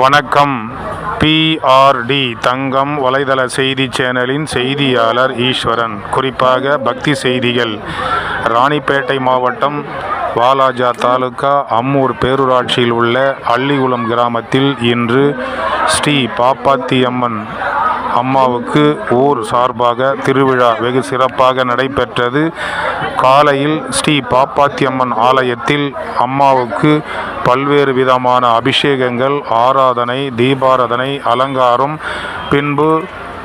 வணக்கம். பிஆர்டி தங்கம் வலைதள செய்தி சேனலின் செய்தியாளர் ஈஸ்வரன். குறிப்பாக பக்தி செய்திகள். ராணிப்பேட்டை மாவட்டம் வாலாஜா தாலுகா அம்மூர் பேரூராட்சியில் உள்ள அள்ளிகுளம் கிராமத்தில் இன்று ஸ்ரீ பாப்பாத்தியம்மன் அம்மாவுக்கு ஊர் சார்பாக திருவிழா வெகு சிறப்பாக நடைபெற்றது. காலையில் ஸ்ரீ பாப்பாத்தியம்மன் ஆலயத்தில் அம்மாவுக்கு பல்வேறு விதமான அபிஷேகங்கள் ஆராதனை தீபாராதனை அலங்காரம் பின்பு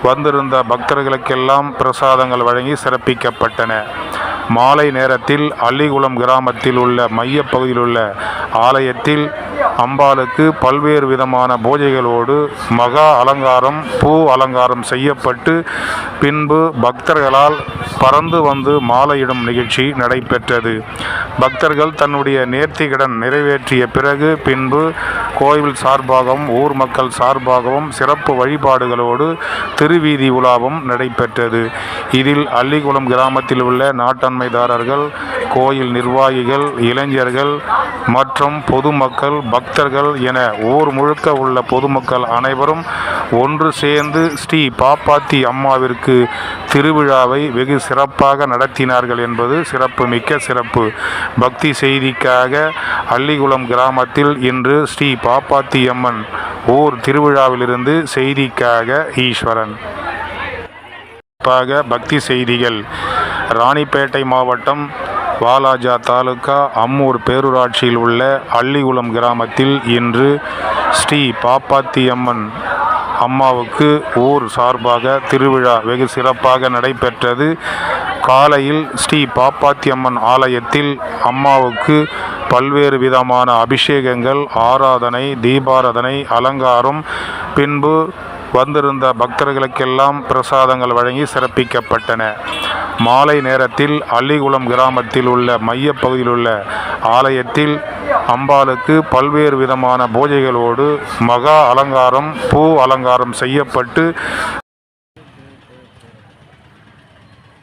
வந்திருந்த பக்தர்களுக்கெல்லாம் பிரசாதங்கள் வழங்கி சிறப்பிக்கப்பட்டன. மாலை நேரத்தில் அள்ளிகுளம் கிராமத்தில் உள்ள மையப்பகுதியில் உள்ள ஆலயத்தில் அம்பாளுக்கு பல்வேறு விதமான பூஜைகளோடு மகா அலங்காரம் பூ அலங்காரம் செய்யப்பட்டு பின்பு பக்தர்களால் பறந்து வந்து மாலையிடும் நிகழ்ச்சி நடைபெற்றது. பக்தர்கள் தன்னுடைய நேர்த்திகடன் நிறைவேற்றிய பிறகு பின்பு கோவில் சார்பாகவும் ஊர் மக்கள் சார்பாகவும் சிறப்பு வழிபாடுகளோடு திருவீதி உலாவும் நடைபெற்றது. இதில் அள்ளிக்குளம் கிராமத்தில் உள்ள நாட்டன்மைதாரர்கள் கோயில் நிர்வாகிகள் இளைஞர்கள் மற்றும் பொதுமக்கள் பக்தர்கள் என ஊர் முழுக்க உள்ள பொதுமக்கள் அனைவரும் ஒன்று சேர்ந்து ஸ்ரீ பாப்பாத்தி அம்மாவிற்கு திருவிழாவை வெகு சிறப்பாக நடத்தினார்கள் என்பது சிறப்பு மிக்க சிறப்பு. பக்தி செய்திக்காக அள்ளிகுளம் கிராமத்தில் இன்று ஸ்ரீ பாப்பாத்தி அம்மன் ஊர் திருவிழாவிலிருந்து செய்திக்காக ஈஸ்வரன். பக்தி செய்திகள். ராணிப்பேட்டை மாவட்டம் வாலாஜா தாலுகா அம்மூர் பேரூராட்சியில் உள்ள அள்ளிகுளம் கிராமத்தில் இன்று ஸ்ரீ பாப்பாத்தியம்மன் அம்மாவுக்கு ஊர் சார்பாக திருவிழா வெகு சிறப்பாக நடைபெற்றது. காலையில் ஸ்ரீ பாப்பாத்தியம்மன் ஆலயத்தில் அம்மாவுக்கு பல்வேறு விதமான அபிஷேகங்கள் ஆராதனை தீபாராதனை அலங்காரம் பின்பு வந்திருந்த பக்தர்களுக்கெல்லாம் பிரசாதங்கள் வழங்கி சிறப்பிக்கப்பட்டன. மாலை நேரத்தில் அள்ளிகுளம் கிராமத்தில் உள்ள மையப்பகுதியில் உள்ள ஆலயத்தில் அம்பாளுக்கு பல்வேறு விதமான பூஜைகளோடு மகா அலங்காரம் பூ அலங்காரம் செய்யப்பட்டு